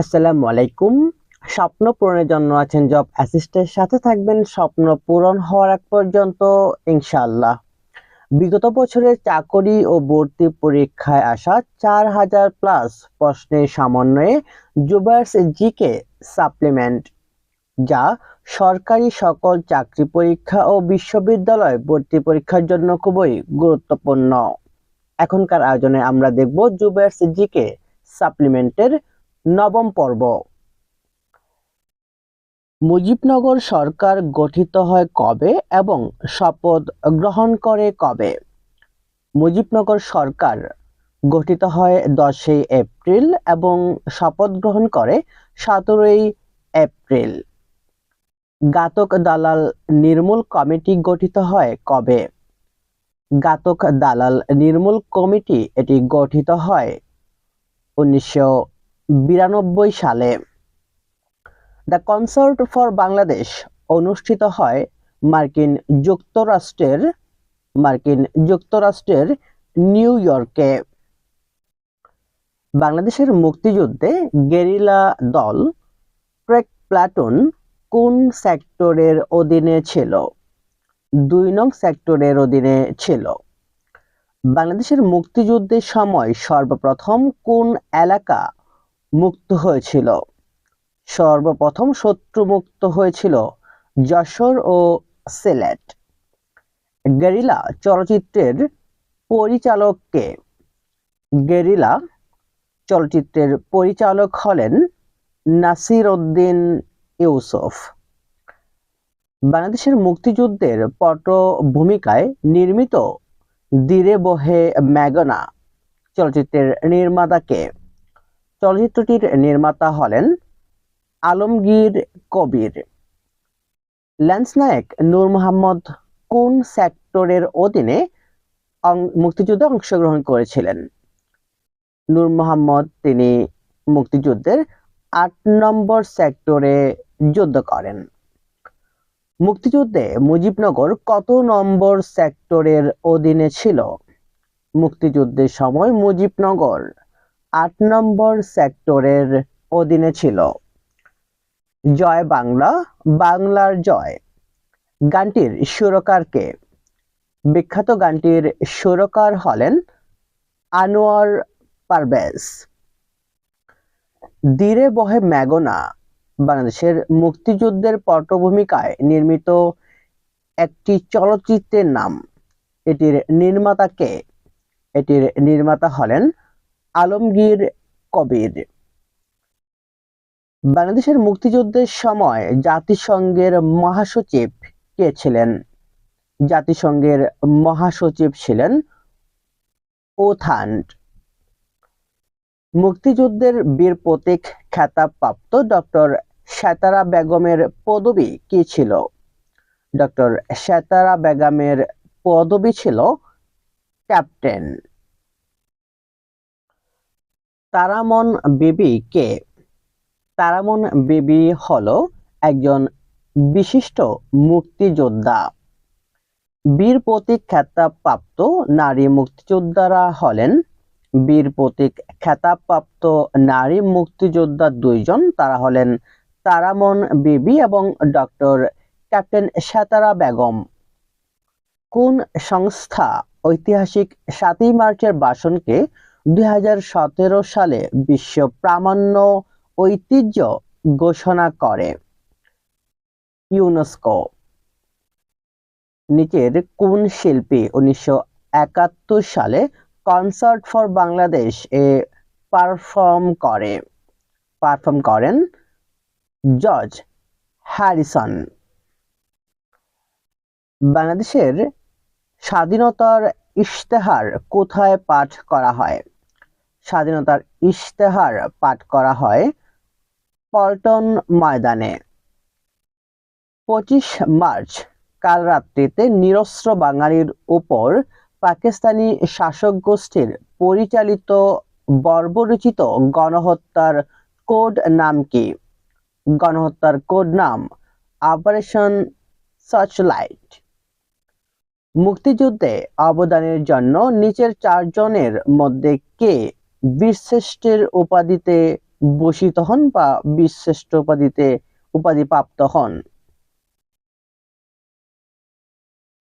আসসালামু আলাইকুম। স্বপ্ন পূরণের জন্য আছেন জব অ্যাসিস্ট্যান্টের সাথে থাকবেন স্বপ্ন পূরণ হওয়ার আগ পর্যন্ত, ইনশাআল্লাহ। বিগত বছরের চাকরি ও ভর্তি পরীক্ষায় আসা চার হাজার প্লাস প্রশ্নের সমন্বয়ে জুবার্স জিকে সাপ্লিমেন্ট যা সরকারি সকল চাকরি পরীক্ষা ও বিশ্ববিদ্যালয় ভর্তি পরীক্ষার জন্য খুবই গুরুত্বপূর্ণ। এখনকার আয়োজনে আমরা দেখব জুবার্স জিকে সাপ্লিমেন্টের নবম পর্ব। মুজিবনগর সরকার গঠিত হয় কবে এবং শপথ গ্রহণ করে কবে? মুজিবনগর সরকার গঠিত হয় দশই এপ্রিল এবং শপথ গ্রহণ করে সতেরোই এপ্রিল। গাতক দালাল নির্মূল কমিটি গঠিত হয় কবে? গাতক দালাল নির্মূল কমিটি এটি গঠিত হয় উনিশশো বিরানব্বই সালে দ্য কনসার্ট ফর বাংলাদেশ অনুষ্ঠিত হয় মার্কিন যুক্তরাষ্ট্রের মার্কিন যুক্তরাষ্ট্রের নিউ ইয়র্কে। বাংলাদেশের মুক্তিযুদ্ধে গেরিলা দল ক্রেক প্লাটুন কোন সেক্টরের অধীনে ছিল? দুই নং সেক্টরের অধীনে ছিল। বাংলাদেশের মুক্তিযুদ্ধের সময় সর্বপ্রথম কোন এলাকা মুক্ত হয়েছিল। সর্বপ্রথম শত্রু মুক্ত হয়েছিল যশোর ও সিলেট। গেরিলা চলচ্চিত্রের পরিচালককে। গেরিলা চলচ্চিত্রের পরিচালক হলেন নাসির উদ্দিন ইউসুফ। বাংলাদেশের মুক্তিযুদ্ধের পটভূমিকায় নির্মিত দিরে বহে ম্যাগনা চলচ্চিত্রের নির্মাতাকে চলচ্চিত্রটির নির্মাতা হলেন আলমগীর কবির। ল্যান্স নায়ক নূর মোহাম্মদ কোন সেক্টরের অধীনে মুক্তিযুদ্ধে অংশগ্রহণ করেছিলেন? নূর মোহাম্মদ তিনি মুক্তিযুদ্ধের আট নম্বর সেক্টরে যুদ্ধ করেন। মুক্তিযুদ্ধে মুজিবনগর কত নম্বর সেক্টরের অধীনে ছিল? মুক্তিযুদ্ধের সময় মুজিবনগর আট নম্বর সেক্টরের অধীনে ছিল। জয় বাংলা, বাংলার জয়। গানটির সুরকারকে বিখ্যাত গানটির সুরকার হলেন আনোয়ার পারভেজ। ধীরে বহে ম্যাগনা বাংলাদেশের মুক্তিযুদ্ধের পটভূমিকায় নির্মিত একটি চলচ্চিত্রের নাম। এটির নির্মাতাকে এটির নির্মাতা হলেন আলমগীর কবির। বাংলাদেশের মুক্তিযুদ্ধের সময় জাতিসংঘের মহাসচিব কে ছিলেন? জাতিসংঘের মহাসচিব ছিলেন ওথান্ড মুক্তিযুদ্ধের বীর প্রতীক খেতাবপ্রাপ্ত ডক্টর সেতারা বেগমের পদবি কি ছিল? ডক্টর সেতারা বেগমের পদবি ছিল ক্যাপ্টেন। তারামন বিবি কে? তারামন বিবি হলো একজন বিশিষ্ট মুক্তিযোদ্ধা। বীর প্রতীক খেতাবপ্রাপ্ত নারী মুক্তিযোদ্ধারা হলেন। বীর প্রতীক খেতাবপ্রাপ্ত নারী মুক্তিযোদ্ধা দুইজন, তারা হলেন তারামন বিবি এবং ডক্টর ক্যাপ্টেন সাতারা বেগম। কোন সংস্থা ঐতিহাসিক সাতই মার্চের ভাষণকে দুই হাজার সতেরো সালে বিশ্ব প্রামাণ্য ঐতিহ্য ঘোষণা করে। ইউনেস্কো। নিচের কোন শিল্পী উনিশশো একাত্তর সালে কনসার্ট ফর বাংলাদেশ এ পারফর্ম করে? পারফর্ম করেন জর্জ হ্যারিসন। বাংলাদেশের স্বাধীনতার ইশতেহার কোথায় পাঠ করা হয়? স্বাধীনতার ইশতেহার পাঠ করা হয় পল্টন ময়দানে। পঁচিশ মার্চ, কাল রাত্রিতে নিরস্ত্র বাঙালির উপর পাকিস্তানি শাসক গোষ্ঠীর পরিচালিত বর্বরচিত গণহত্যার কোড নাম কি? গণহত্যার কোড নাম অপারেশন সার্চলাইট মুক্তিযুদ্ধে অবদানের জন্য নিচের চারজনের মধ্যে কে বীরশ্রেষ্ঠের উপাধিতে ভূষিত হন বা বীরশ্রেষ্ঠ উপাধিতে উপাধি প্রাপ্ত হন।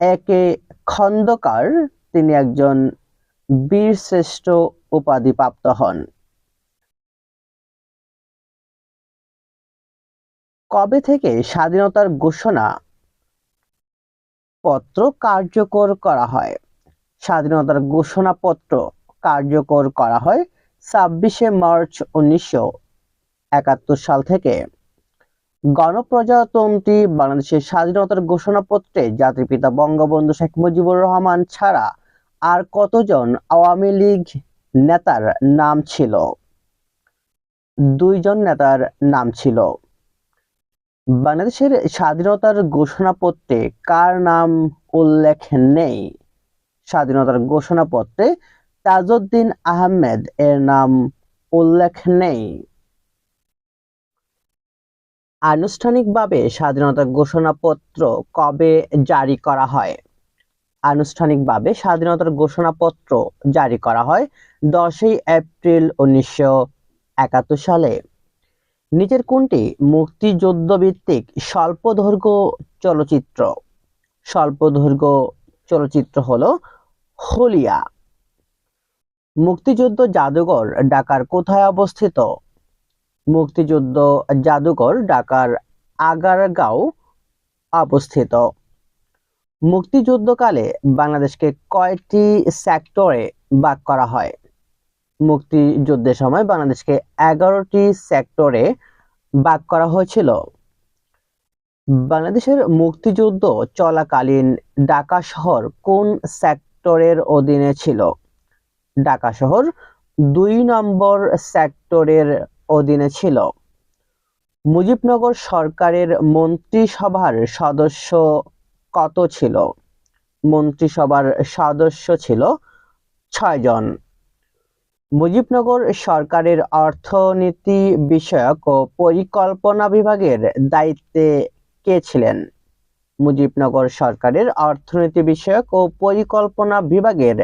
একে খন্দকার, তিনি একজন বীরশ্রেষ্ঠ উপাধি প্রাপ্ত হন। কবে থেকে স্বাধীনতার ঘোষণা পত্র কার্যকর করা হয়? স্বাধীনতার ঘোষণাপত্র কার্যকর করা হয় ছাব্বিশে মার্চ উনিশশো একাত্তর সাল থেকে। গণপ্রজাতন্ত্রী বাংলাদেশের স্বাধীনতার ঘোষণাপত্রে জাতির পিতা বঙ্গবন্ধু শেখ মুজিবুর রহমান ছাড়া আর কতজন আওয়ামী লীগ নেতার নাম ছিল? দুইজন নেতার নাম ছিল। বাংলাদেশের স্বাধীনতার ঘোষণাপত্রে কার নাম উল্লেখ নেই? স্বাধীনতার ঘোষণাপত্রে তাজউদ্দিন আহমেদ এর নাম উল্লেখ নেই। আনুষ্ঠানিকভাবে স্বাধীনতার ঘোষণাপত্র কবে জারি করা হয়? আনুষ্ঠানিকভাবে স্বাধীনতার ঘোষণাপত্র জারি করা হয় দশই এপ্রিল উনিশশো একাত্তর সালে। নিচের কোনটি মুক্তিযুদ্ধ ভিত্তিক স্বল্পদৈর্ঘ্য চলচ্চিত্র? স্বল্পদৈর্ঘ্য চলচ্চিত্র হলো হলিয়া। মুক্তিযুদ্ধ জাদুঘর ঢাকার কোথায় অবস্থিত? মুক্তিযুদ্ধ জাদুঘর ঢাকার আগারগাঁও অবস্থিত। মুক্তিযুদ্ধকালে বাংলাদেশকে কয়টি সেক্টরে ভাগ করা হয়? মুক্তিযুদ্ধের সময় বাংলাদেশকে এগারোটি সেক্টরে ভাগ করা হয়েছিল। বাংলাদেশের মুক্তিযুদ্ধ চলাকালীন ঢাকা শহর কোন সেক্টরের অধীনে ছিল? ঢাকা শহর দুই নম্বর সেক্টরের অধীনে ছিল। মুজিবনগর সরকারের মন্ত্রিসভার সদস্য কত ছিল? মন্ত্রিসভার সদস্য ছিল ছয়জন মুজিবনগর সরকারের অর্থনীতি বিষয়ক ও পরিকল্পনা বিভাগের দায়িত্বে কে ছিলেন? মুজিবনগর সরকারের অর্থনীতি বিষয়ক ও পরিকল্পনা বিভাগের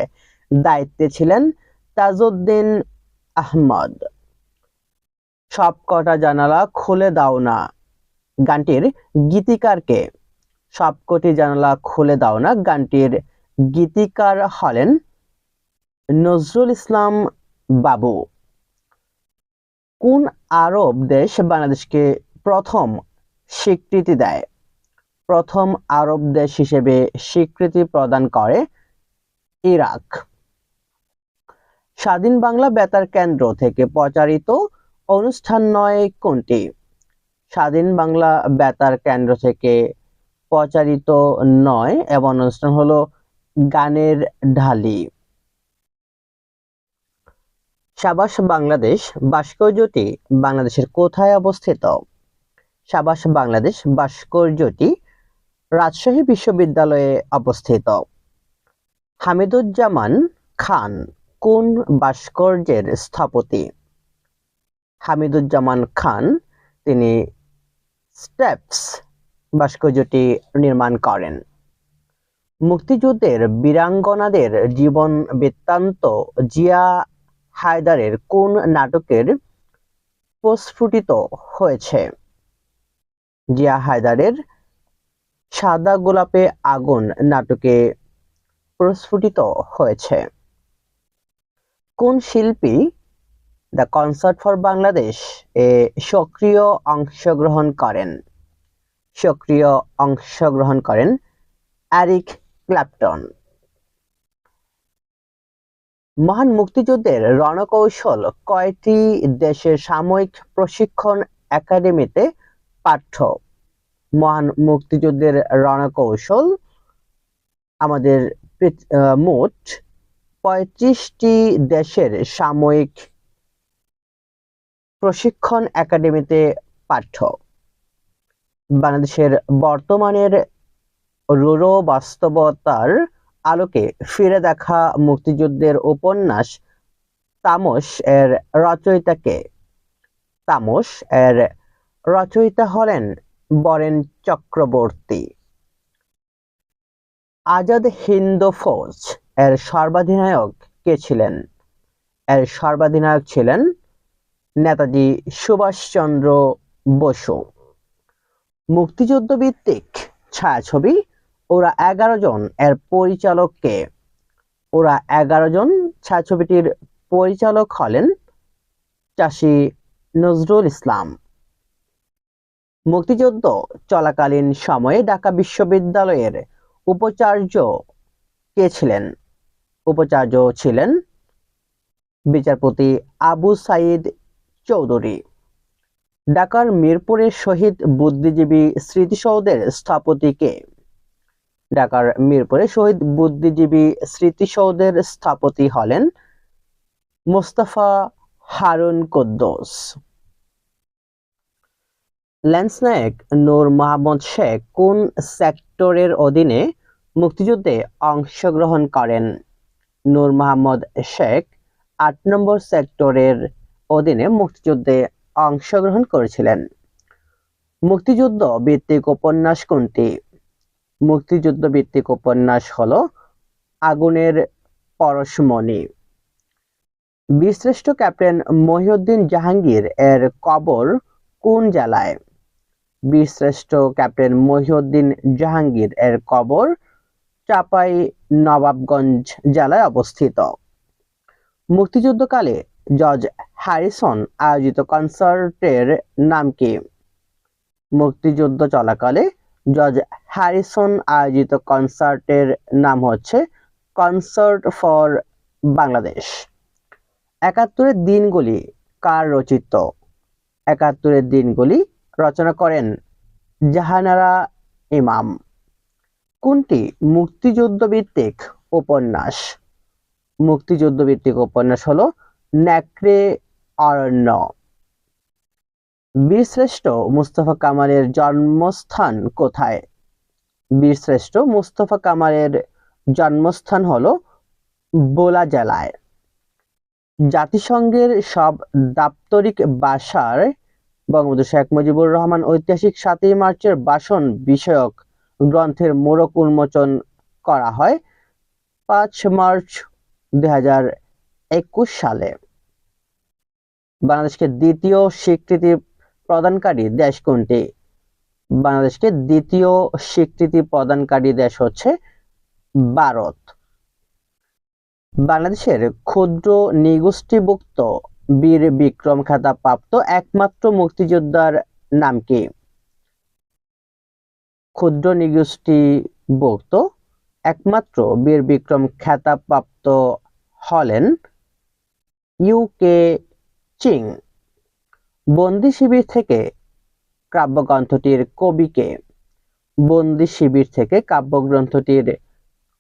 দায়িত্বে ছিলেন তাজউদ্দিন আহমদ। সব কটা জানালা খুলে দাও না। গানটির গীতিকারকে। সবকটি জানালা খুলে দাও না। গানটির গীতিকার হলেন নজরুল ইসলাম বাবু। কোন আরব দেশ বাংলাদেশকে প্রথম স্বীকৃতি দেয়? প্রথম আরব দেশ হিসেবে স্বীকৃতি প্রদান করে ইরাক। স্বাধীন বাংলা বেতার কেন্দ্র থেকে প্রচারিত অনুষ্ঠান নয় কোনটি? স্বাধীন বাংলা বেতার কেন্দ্র থেকে প্রচারিত নয় এবং অনুষ্ঠান হলো গানের ঢালি। সাবাস বাংলাদেশ ভাস্কর্যটি বাংলাদেশের কোথায় অবস্থিত? সাবাস বাংলাদেশ ভাস্কর্যটি রাজশাহী বিশ্ববিদ্যালয়ে অবস্থিত। হামিদুজ্জামান খান কোন ভাস্কর্যের স্থপতি? হামিদুজ্জামান খান, তিনি স্টেপস ভাস্কর্যটি নির্মাণ করেন। মুক্তিযুদ্ধের বীরাঙ্গনাদের জীবন বৃত্তান্ত জিয়া হায়দারের কোন নাটকের প্রস্ফুটিত হয়েছে? জিয়া হায়দারের সাদা গোলাপে আগুন নাটকে প্রস্ফুটিত হয়েছে। কোন শিল্পী দ্য কনসার্ট ফর বাংলাদেশ এ সক্রিয় অংশগ্রহণ করেন? সক্রিয় অংশগ্রহণ করেন অ্যারিক ক্ল্যাপটন মহান মুক্তিযুদ্ধের রণকৌশল কয়টি দেশের সাময়িক প্রশিক্ষণ একাডেমিতে পাঠ্য? মহান মুক্তিযুদ্ধের রণকৌশল আমাদের মোট পঁয়ত্রিশটি দেশের সাময়িক প্রশিক্ষণ একাডেমিতে পাঠ্য। বাংলাদেশের বর্তমানের রুরো বাস্তবতার আলোকে ফিরে দেখা মুক্তিযুদ্ধের উপন্যাস তামস এর রচয়িতাকে। তামস এর রচয়িতা হলেন বরেন চক্রবর্তী। আজাদ হিন্দ ফৌজ এর সর্বাধিনায়ক কে ছিলেন? এর সর্বাধিনায়ক ছিলেন নেতাজি সুভাষচন্দ্র বসু। মুক্তিযুদ্ধ ভিত্তিক ছায়াছবি ওরা এগারো জন এর পরিচালককে ওরা এগারো জন ছায়াছবিটির পরিচালক হলেন চাষি নজরুল ইসলাম। মুক্তিযুদ্ধ চলাকালীন সময়ে ঢাকা বিশ্ববিদ্যালয়ের উপাচার্য কে ছিলেন? উপাচার্য ছিলেন বিচারপতি আবু সাইদ চৌধুরী। ঢাকার মিরপুরের শহীদ বুদ্ধিজীবী স্মৃতিসৌধের স্থপতি কে ঢাকার মিরপুরে শহীদ বুদ্ধিজীবী স্মৃতিসৌধের স্থপতি হলেন মোস্তফা হারুন কুদ্দোস। ল্যান্স নায়ক নূর মোহাম্মদ শেখ কোন সেক্টরের অধীনে মুক্তিযুদ্ধে অংশগ্রহণ করেন? নূর মোহাম্মদ শেখ আট নম্বর সেক্টরের অধীনে মুক্তিযুদ্ধে অংশগ্রহণ করেছিলেন। মুক্তিযুদ্ধ ভিত্তিক উপন্যাস কোনটি? মুক্তিযুদ্ধ ভিত্তিক উপন্যাস হলো আগুনের পরশমণি। বিশ্রেষ্ঠ ক্যাপ্টেন মহিউদ্দিন জাহাঙ্গীর এর কবর কোন জেলায়? বীরশ্রেষ্ঠ ক্যাপ্টেন মহিউদ্দিন জাহাঙ্গীর এর কবর চাপাই নবাবগঞ্জ জেলায় অবস্থিত। মুক্তিযুদ্ধকালে জর্জ হ্যারিসন আয়োজিত কনসার্টের নাম কি? মুক্তিযুদ্ধ চলাকালে জর্জ হ্যারিসন আয়োজিত কনসার্টের নাম হচ্ছে কনসার্ট ফর বাংলাদেশ। একাত্তরের দিনগুলি কার রচিত? একাত্তরের দিনগুলি রচনা করেন জাহানারা ইমাম। কোনটি? মুক্তিযুদ্ধ ভিত্তিক উপন্যাস। মুক্তিযুদ্ধ ভিত্তিক উপন্যাস হলো ন্যাকড়ে অরণ্য। বীরশ্রেষ্ঠ মুস্তফা কামালের জন্মস্থান কোথায়? বীরশ্রেষ্ঠ মুস্তফা কামালের জন্মস্থান হলো বোলা জেলায়। জাতিসংঘের সব দাপ্তরিক ভাষার বঙ্গবন্ধু শেখ মুজিবুর রহমান ঐতিহাসিক সাতই মার্চের ভাষণ বিষয়ক গ্রন্থের মোড়ক উন্মোচন করা হয় পাঁচ মার্চ দুই সালে। বাংলাদেশকে দ্বিতীয় স্বীকৃতি প্রদানকারী দেশ কোনটি? বাংলাদেশকে দ্বিতীয় স্বীকৃতি প্রদানকারী দেশ হচ্ছে ভারত। বাংলাদেশের ক্ষুদ্র নিগোষ্ঠীভুক্ত বীর বিক্রম খাতা প্রাপ্ত একমাত্র মুক্তিযোদ্ধার নাম কি? ক্ষুদ্র নিগোষ্ঠী নিগোষ্ঠীভুক্ত একমাত্র বীর বিক্রম খেতাবপ্রাপ্ত হলেন ইউকে চিং। বন্দি শিবির থেকে কাব্যগ্রন্থটির কবিকে। বন্দি শিবির থেকে কাব্যগ্রন্থটির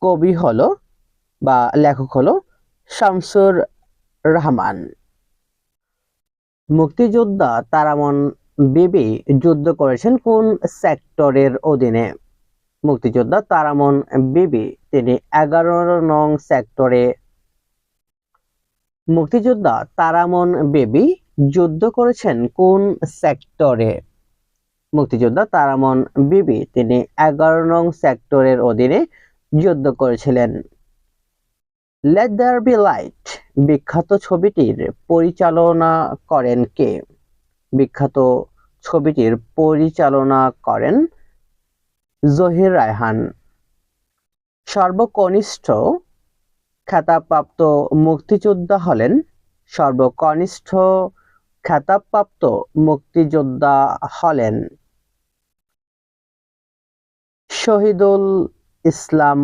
কবি হলো বা লেখক হলো শামসুর রহমান। মুক্তিযোদ্ধা তারামন বিবি যুদ্ধ করেছেন কোন সেক্টরের অধীনে? মুক্তিযোদ্ধা তারামন বিবি, তিনি এগারো নং সেক্টরে। মুক্তিযোদ্ধা তারামন বেবি যুদ্ধ করেছেন কোন সেক্টরে? মুক্তিযোদ্ধা তারামন বিবি, তিনি এগারো নং সেক্টরের অধীনে যুদ্ধ করেছিলেন। লেট বি লাইট বিখ্যাত ছবিটির পরিচালনা করেন কে? বিখ্যাত ছবিটির পরিচালনা করেন জহির রায়হান। সর্বকনিষ্ঠ খেতাবপ্রাপ্ত মুক্তিযোদ্ধা হলেন সর্বকনিষ্ঠ খেতাবপ্রাপ্ত মুক্তিযোদ্ধা হলেন শহীদুল ইসলাম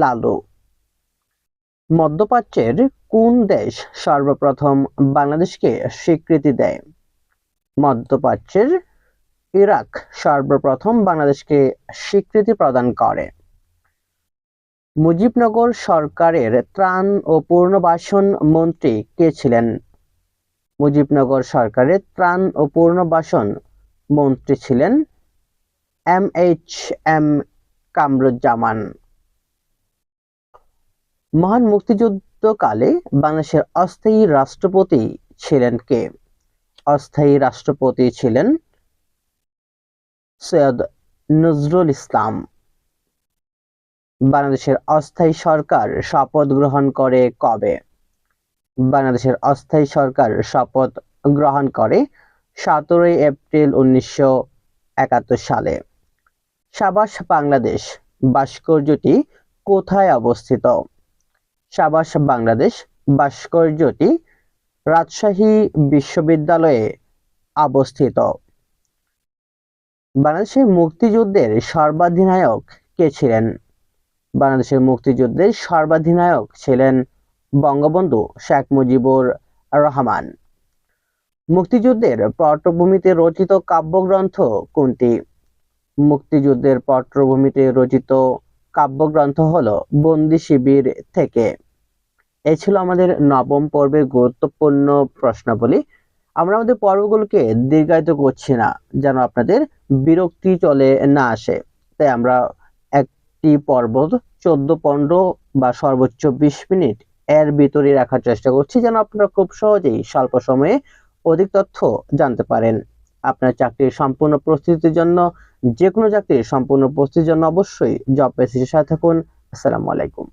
লালু। মধ্যপ্রাচ্যের কোন দেশ সর্বপ্রথম বাংলাদেশকে স্বীকৃতি দেয়? মধ্যপ্রাচ্যের ইরাক সর্বপ্রথম বাংলাদেশকে স্বীকৃতি প্রদান করে। মুজিবনগর সরকারের ত্রাণ ও পুনর্বাসন মন্ত্রী কে ছিলেন? মুজিবনগর সরকারের ত্রাণ ও পুনর্বাসন মন্ত্রী ছিলেন এম এইচ এম কামরুজ্জামান। মহান মুক্তিযুদ্ধকালে বাংলাদেশের অস্থায়ী রাষ্ট্রপতি ছিলেন কে? অস্থায়ী রাষ্ট্রপতি ছিলেন সৈয়দ নজরুল ইসলাম। বাংলাদেশের অস্থায়ী সরকার শপথ গ্রহণ করে কবে? বাংলাদেশের অস্থায়ী সরকার শপথ গ্রহণ করে সতেরোই এপ্রিল উনিশশো একাত্তর সালে। সাবাস বাংলাদেশ, ভাস্কর্যটি কোথায় অবস্থিত? সাবাস বাংলাদেশ, ভাস্কর্যটি রাজশাহী বিশ্ববিদ্যালয়ে অবস্থিত। বাংলাদেশের মুক্তিযুদ্ধের সর্বাধিনায়ক কে ছিলেন? বাংলাদেশের মুক্তিযুদ্ধের সর্বাধিনায়ক ছিলেন বঙ্গবন্ধু শেখ মুজিবুর রহমান। মুক্তিযুদ্ধের পটভূমিতে রচিত কাব্যগ্রন্থ কোনটি? মুক্তিযুদ্ধের পটভূমিতে রচিত কাব্যগ্রন্থ হলো বন্দি শিবির থেকে। এই ছিল আমাদের নবম পর্বের গুরুত্বপূর্ণ প্রশ্নাবলী। আমরা আমাদের পর্বগুলোকে দীর্ঘায়িত করছি না, যেন আপনাদের বিরক্তি চলে না আসে। তাই আমরা একটি পর্ব চোদ্দ, পনেরো বা সর্বোচ্চ বিশ মিনিট এর ভিতরে রাখার চেষ্টা করছি, যেন আপনারা খুব সহজেই স্বল্প সময়ে অধিক তথ্য জানতে পারেন। আপনার চাকরির সম্পূর্ণ প্রস্তুতির জন্য যে কোনো চাকরির সম্পূর্ণ প্রস্তুতির জন্য অবশ্যই জব পেসিসের সাথে থাকুন। আসসালামু আলাইকুম।